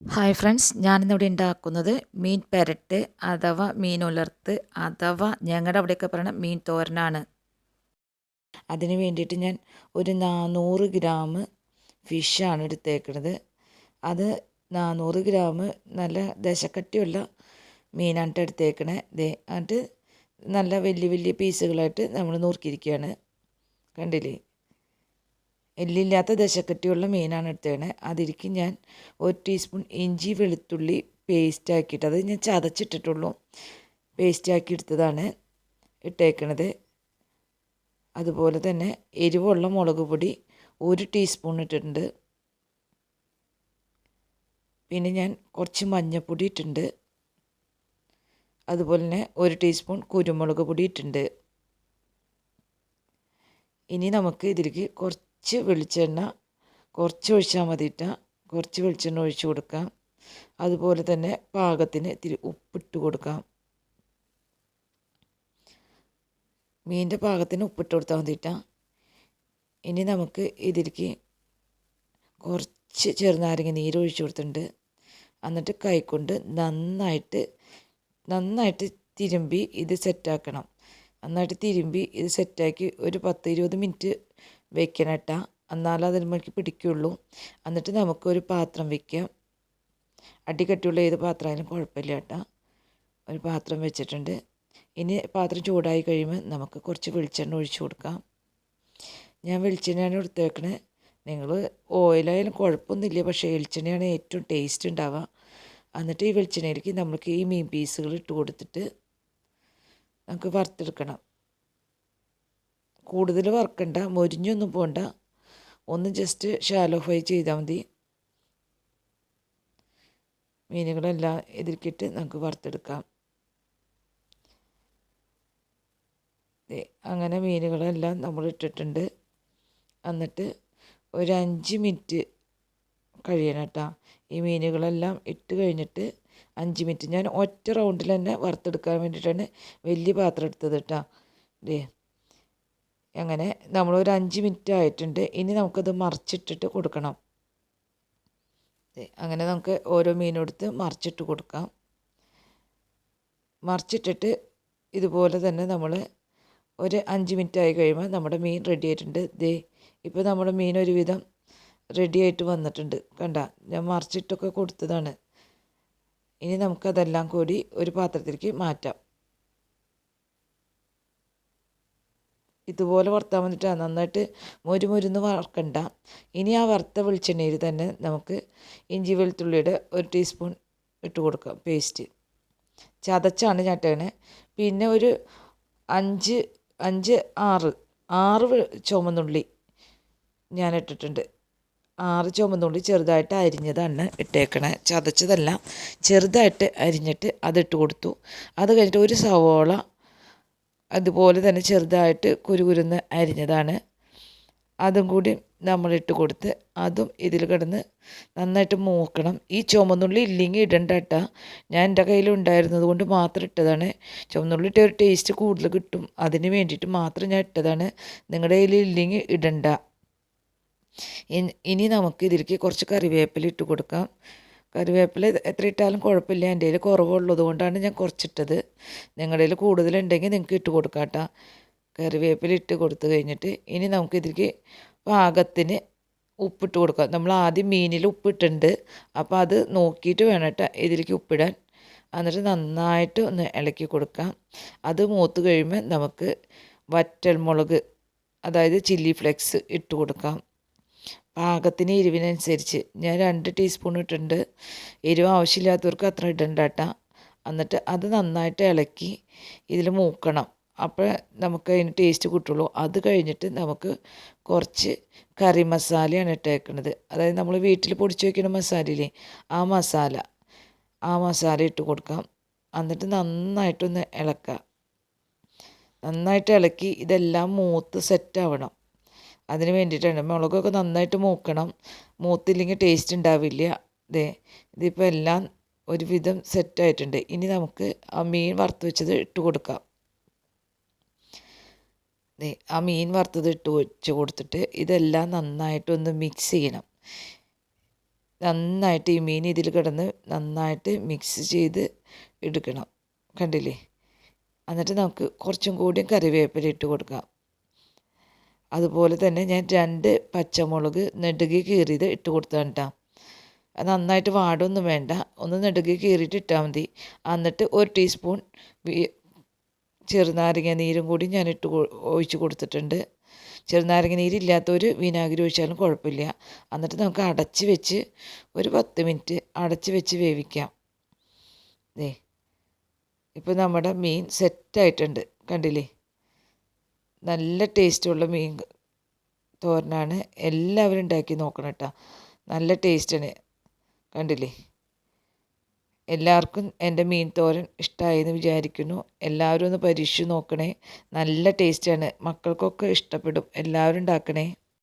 Hi friends ഞാനിന്നിവിടെ ഉണ്ടാക്കുന്നത് മീൻ പെരട്ട് അഥവാ മീൻ ഉലർത്ത് അഥവാ ഞങ്ങളുടെ അവിടെയൊക്കെ പറയണ മീൻ തോരനാണ്. അതിന് വേണ്ടിയിട്ട് ഞാൻ ഒരു നാനൂറ് ഗ്രാം ഫിഷാണ് എടുത്തേക്കുന്നത് അത് നാനൂറ് ഗ്രാം നല്ല ദശക്കട്ടിയുള്ള മീനാണ് എടുത്തേക്കണേ. ദേ എന്നിട്ട് നല്ല വലിയ വലിയ പീസുകളായിട്ട് നമ്മൾ നുറുക്കിയിരിക്കുകയാണ് കണ്ടില്ലേ? എല്ലില്ലാത്ത ദശക്കട്ടിയുള്ള മീനാണ് എടുത്തേക്കണേ. അതിലേക്ക് ഞാൻ ഒരു ടീസ്പൂൺ ഇഞ്ചി വെളുത്തുള്ളി പേസ്റ്റ് ആക്കിയിട്ട് അത് ഞാൻ ചതച്ചിട്ടിട്ടുള്ളൂ. പേസ്റ്റ് ആക്കി എടുത്തതാണ് ഇട്ടേക്കണത്. അതുപോലെ തന്നെ എരിവുള്ള മുളക് പൊടി ഒരു ടീസ്പൂൺ ഇട്ടിട്ടുണ്ട്. പിന്നെ ഞാൻ കുറച്ച് മഞ്ഞൾപ്പൊടി ഇട്ടിട്ടുണ്ട്. അതുപോലെ തന്നെ ഒരു ടീസ്പൂൺ കുരുമുളക് പൊടി ഇട്ടിട്ടുണ്ട്. ഇനി നമുക്ക് ഇതിലേക്ക് കുറച്ച് കുറച്ച് വെളിച്ചെണ്ണ കുറച്ച് ഒഴിച്ചാൽ മതിയിട്ടാ കുറച്ച് വെളിച്ചെണ്ണ ഒഴിച്ച് കൊടുക്കാം. അതുപോലെ തന്നെ പാകത്തിന് ഇത്തിരി ഉപ്പിട്ട് കൊടുക്കാം. മീനിന്റെ പാകത്തിന് ഉപ്പിട്ട് കൊടുത്താൽ മതിയിട്ടാ ഇനി നമുക്ക് ഇതിലേക്ക് കുറച്ച് ചെറുനാരങ്ങ നീര് ഒഴിച്ചു കൊടുത്തിട്ടുണ്ട്. എന്നിട്ട് കൈക്കൊണ്ട് നന്നായിട്ട് നന്നായിട്ട് തിരുമ്പി ഇത് സെറ്റാക്കണം നന്നായിട്ട് തിരുമ്പി ഇത് സെറ്റാക്കി ഒരു പത്ത് ഇരുപത് മിനിറ്റ് വെക്കണം കേട്ടോ എന്നാലും അതിലേക്ക് പിടിക്കുള്ളൂ. എന്നിട്ട് നമുക്കൊരു പാത്രം വെക്കാം. അടികട്ടിയുള്ള ഏത് പാത്രമായാലും കുഴപ്പമില്ല കേട്ടോ ഒരു പാത്രം വെച്ചിട്ടുണ്ട്. ഇനി പാത്രം ചൂടായി കഴിയുമ്പോൾ നമുക്ക് കുറച്ച് വെളിച്ചെണ്ണ ഒഴിച്ചു കൊടുക്കാം. ഞാൻ വെളിച്ചെണ്ണയാണ് എടുത്തേക്കണേ നിങ്ങൾ ഓയിലായാലും കുഴപ്പമൊന്നുമില്ല. പക്ഷേ വെളിച്ചെണ്ണയാണ് ഏറ്റവും ടേസ്റ്റ് ഉണ്ടാവുക. എന്നിട്ട് ഈ വെളിച്ചെണ്ണയിലേക്ക് നമുക്ക് ഈ മീൻ പീസുകൾ ഇട്ട് കൊടുത്തിട്ട് നമുക്ക് വറുത്തെടുക്കണം. കൂടുതൽ വറക്കണ്ട മൊരിഞ്ഞൊന്നും പോണ്ട. ഒന്ന് ജസ്റ്റ് ഷാലോ ഫ്രൈ ചെയ്താൽ മതി. മീനുകളെല്ലാം ഇതിൽക്കിട്ട് നമുക്ക് വറുത്തെടുക്കാം. അങ്ങനെ മീനുകളെല്ലാം നമ്മൾ ഇട്ടിട്ടുണ്ട്. എന്നിട്ട് ഒരു അഞ്ച് മിനിറ്റ് കഴിയണം കേട്ടോ. ഈ മീനുകളെല്ലാം ഇട്ട് കഴിഞ്ഞിട്ട് അഞ്ച് മിനിറ്റ്. ഞാൻ ഒറ്റ റൗണ്ടിൽ തന്നെ വറുത്തെടുക്കാൻ വേണ്ടിയിട്ടാണ് വലിയ പാത്രം എടുത്തത് കേട്ടോ. ദേ അങ്ങനെ നമ്മൾ ഒരു അഞ്ച് മിനിറ്റ് ആയിട്ടുണ്ട്. ഇനി നമുക്കത് മറിച്ചിട്ടിട്ട് കൊടുക്കണം. അങ്ങനെ നമുക്ക് ഓരോ മീനും മീനെടുത്ത് മറിച്ചിട്ട് കൊടുക്കാം. മറിച്ചിട്ടിട്ട് ഇതുപോലെ തന്നെ നമ്മൾ ഒരു അഞ്ച് മിനിറ്റ് ആയി കഴിയുമ്പോൾ നമ്മുടെ മീൻ റെഡി ആയിട്ടുണ്ട്. ദേ ഇപ്പോൾ നമ്മുടെ മീൻ ഒരുവിധം റെഡി ആയിട്ട് വന്നിട്ടുണ്ട്. കണ്ട ഞാൻ മറിച്ചിട്ടൊക്കെ കൊടുത്തതാണ്. ഇനി നമുക്കതെല്ലാം കൂടി ഒരു പാത്രത്തിലേക്ക് മാറ്റാം. ഇതുപോലെ വറുത്താൽ വന്നിട്ടാണ് നന്നായിട്ട് മൊരു മൊരുന്ന് വറക്കണ്ട. ഇനി ആ വറുത്ത വെളിച്ചെണ്ണയിൽ തന്നെ നമുക്ക് ഇഞ്ചി വെളുത്തുള്ളിയുടെ ഒരു ടീസ്പൂൺ ഇട്ട് കൊടുക്കാം പേസ്റ്റ് ചതച്ചാണ് ചട്ടകണേ പിന്നെ ഒരു അഞ്ച് അഞ്ച് ആറ് ആറ് ചുമന്നുള്ളി ഞാൻ ഇട്ടിട്ടുണ്ട്. ആറ് ചുമന്നുള്ളി ചെറുതായിട്ട് അരിഞ്ഞതാണ് ഇട്ടേക്കണേ. ചതച്ചതല്ല ചെറുതായിട്ട് അരിഞ്ഞിട്ട് അതിട്ട് കൊടുത്തു. അത് കഴിഞ്ഞിട്ട് ഒരു സവോള അതുപോലെ തന്നെ ചെറുതായിട്ട് കുരുകുരുന്ന് അരിഞ്ഞതാണ്. അതും കൂടി നമ്മളിട്ട് കൊടുത്ത് അതും ഇതിൽ കിടന്ന് നന്നായിട്ട് മൂക്കണം. ഈ ചുമന്നുള്ളി ഇല്ലെങ്കിൽ ഇടണ്ട കേട്ടോ. ഞാൻ എന്റെ കയ്യിലുണ്ടായിരുന്നത് കൊണ്ട് മാത്രം ഇട്ടതാണ്. ചുമന്നുള്ളി ഇട്ട ഒരു ടേസ്റ്റ് കൂടുതൽ കിട്ടും. അതിന് വേണ്ടിയിട്ട് മാത്രം ഞാൻ ഇട്ടതാണ്. നിങ്ങളുടെ കയ്യിൽ ഇല്ലെങ്കിൽ ഇടണ്ട. ഇനി നമുക്ക് ഇതിലേക്ക് കുറച്ച് കറിവേപ്പില ഇട്ട് കൊടുക്കാം. കറിവേപ്പില എത്ര ഇട്ടാലും കുഴപ്പമില്ല. എന്റെ കയ്യിൽ കുറവുള്ളത് കൊണ്ടാണ് ഞാൻ കുറച്ചിട്ടത്. നിങ്ങളുടെ കയ്യിൽ കൂടുതലുണ്ടെങ്കിൽ നിങ്ങൾക്ക് ഇട്ട് കൊടുക്കാം കേട്ടോ കറിവേപ്പില ഇട്ട് കൊടുത്തു കഴിഞ്ഞിട്ട് ഇനി നമുക്ക് ഇതിലേക്ക് പാകത്തിന് ഉപ്പിട്ട് കൊടുക്കാം. നമ്മൾ ആദ്യം മീനിൽ ഉപ്പിട്ടുണ്ട്. അപ്പോൾ അത് നോക്കിയിട്ട് വേണം കേട്ടോ ഇതിലേക്ക് ഉപ്പിടാൻ. എന്നിട്ട് നന്നായിട്ട് ഒന്ന് ഇളക്കി കൊടുക്കാം. അത് മൂത്ത് കഴിയുമ്പോൾ നമുക്ക് വറ്റൽമുളക് അതായത് ചില്ലി ഫ്ലെക്സ് ഇട്ട് കൊടുക്കാം. പാകത്തിന് എരിവിനനുസരിച്ച്. ഞാൻ രണ്ട് ടീസ്പൂൺ ഇട്ടിട്ടുണ്ട്. എരിവ് ആവശ്യമില്ലാത്തവർക്ക് അത്ര ഇടണ്ട കേട്ടോ. എന്നിട്ട് അത് നന്നായിട്ട് ഇളക്കി ഇതിൽ മൂക്കണം. അപ്പോൾ നമുക്ക് അതിന് ടേസ്റ്റ് കിട്ടുള്ളൂ. അത് കഴിഞ്ഞിട്ട് നമുക്ക് കുറച്ച് കറി മസാലയാണ് ഇട്ടേക്കുന്നത് അതായത് നമ്മൾ വീട്ടിൽ പൊടിച്ച് വയ്ക്കുന്ന മസാലയില്ലേ? ആ മസാല. ആ മസാല ഇട്ട് കൊടുക്കാം. എന്നിട്ട് നന്നായിട്ടൊന്ന് ഇളക്കാം. നന്നായിട്ട് ഇളക്കി ഇതെല്ലാം മൂത്ത് സെറ്റ് ആവണം. അതിന് വേണ്ടിയിട്ടാണ്. മുളകൊക്കെ നന്നായിട്ട് മൂക്കണം. മൂത്തില്ലെങ്കിൽ ടേസ്റ്റ് ഉണ്ടാവില്ല. ദേ ഇതിപ്പോൾ എല്ലാം ഒരുവിധം സെറ്റായിട്ടുണ്ട് ഇനി നമുക്ക് ആ മീൻ വറുത്ത് വെച്ചത് ഇട്ട് കൊടുക്കാം. ദേ ആ മീൻ വറുത്തത് ഇട്ട് വെച്ച് കൊടുത്തിട്ട് ഇതെല്ലാം നന്നായിട്ടൊന്ന് മിക്സ് ചെയ്യണം. നന്നായിട്ട് ഈ മീൻ ഇതിൽ കിടന്ന് നന്നായിട്ട് മിക്സ് ചെയ്ത് എടുക്കണം. കണ്ടില്ലേ? എന്നിട്ട് നമുക്ക് കുറച്ചും കൂടി കറിവേപ്പില ഇട്ട് കൊടുക്കാം. അതുപോലെ തന്നെ ഞാൻ രണ്ട് പച്ചമുളക് നെടുകി കീറിയത് ഇട്ട് കൊടുത്താണ് കേട്ടോ അത് നന്നായിട്ട് വാടൊന്നും വേണ്ട. ഒന്ന് നെടുകി കീറിയിട്ട് ഇട്ടാൽ മതി. എന്നിട്ട് ഒരു ടീസ്പൂൺ ചെറുനാരങ്ങ നീരും കൂടി ഞാൻ ഇട്ട് ഒഴിച്ച് കൊടുത്തിട്ടുണ്ട്. ചെറുനാരങ്ങ നീരില്ലാത്തവർ വിനാഗിരി ഒഴിച്ചാലും കുഴപ്പമില്ല. എന്നിട്ട് നമുക്ക് അടച്ച് വെച്ച് ഒരു പത്ത് മിനിറ്റ് അടച്ച് വെച്ച് വേവിക്കാം. ദേ ഇപ്പോൾ നമ്മുടെ മീൻ സെറ്റായിട്ടുണ്ട് കണ്ടില്ലേ? നല്ല ടേസ്റ്റുള്ള മീൻ തോരനാണ് എല്ലാവരും ഉണ്ടാക്കി നോക്കണം കേട്ടോ നല്ല ടേസ്റ്റാണ് കണ്ടില്ലേ? എല്ലാവർക്കും എന്റെ മീൻ തോരൻ ഇഷ്ടമായെന്ന് വിചാരിക്കുന്നു. എല്ലാവരും ഒന്ന് പരീക്ഷിച്ച് നോക്കണേ. നല്ല ടേസ്റ്റാണ് മക്കൾക്കൊക്കെ ഇഷ്ടപ്പെടും. എല്ലാവരും ഉണ്ടാക്കണേ.